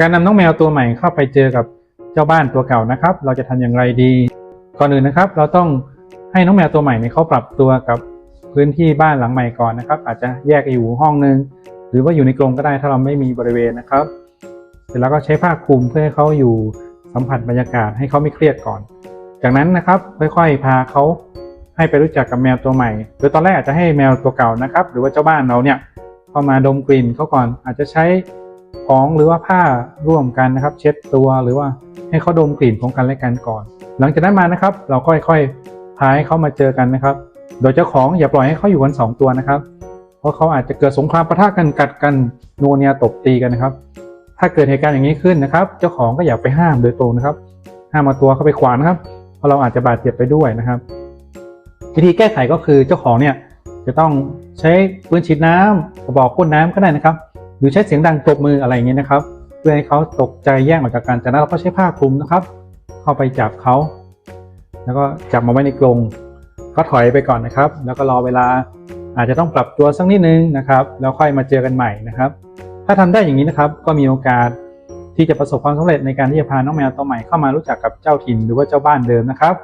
การนำน้องแมวตัวใหม่เข้าไปเจอกับเจ้าบ้านตัวเก่านะครับ เราจะทำอย่างไรดี ก่อนอื่นนะครับ เราต้องให้น้องแมวตัวใหม่เนี่ยเขาปรับตัวกับพื้นที่บ้านหลังใหม่ก่อนนะครับ อาจจะแยกอยู่ห้องนึง หรือว่าอยู่ในกรงก็ได้ถ้าเราไม่มีบริเวณนะครับ เสร็จแล้วก็ใช้ผ้าคลุมเพื่อให้เขาอยู่สัมผัสบรรยากาศให้เขาไม่เครียดก่อน จากนั้นนะครับค่อยๆพาเขาให้ไปรู้จักกับแมวตัวใหม่ โดยตอนแรกอาจจะให้แมวตัวเก่านะครับ หรือว่าเจ้าบ้านเราเนี่ยเข้ามาดมกลิ่นเขาก่อนอาจจะใช้ ของหรือว่าผ้าร่วมกันนะครับ เช็ดตัวหรือว่าให้เขาดมกลิ่นของกันและกันก่อน หลังจากนั้นมานะครับ เราค่อยๆพาให้เขามาเจอกันนะครับ โดยเจ้าของอย่าปล่อยให้เขาอยู่กันสองตัวนะครับ เพราะเขาอาจจะเกิดสงครามปะทะกันกัดกันนัวเนียตบตีกันนะครับ ถ้าเกิดเหตุการณ์อย่างนี้ขึ้นนะครับ เจ้าของก็อย่าไปห้ามโดยตรงนะครับ ห้ามเอาตัวเข้าไปขวางนะครับเพราะเราอาจจะบาดเจ็บไปด้วยนะครับ วิธีแก้ไขก็คือเจ้าของเนี่ยจะต้องใช้ปืนฉีดน้ำกระบอกพ่นน้ำก็ได้นะครับ หรือใช้เสียงดังตบมืออะไรอย่างเงี้ยนะครับ เพื่อให้เขาตกใจแย่งออกจากกันจากนั้นเราก็ใช้ผ้าคลุมนะครับ เข้าไปจับเขาแล้วก็จับมาไว้ในกรงก็ถอยไปก่อนนะครับ แล้วก็รอเวลาอาจจะต้องปรับตัวสักนิดนึงนะครับ แล้วค่อยมาเจอกันใหม่นะครับ ถ้าทำได้อย่างนี้นะครับ ก็มีโอกาสที่จะประสบความสำเร็จในการที่จะพาน้องแมวตัวใหม่เข้ามารู้จักกับเจ้าถิ่นหรือว่าเจ้าบ้านเดิมนะครับ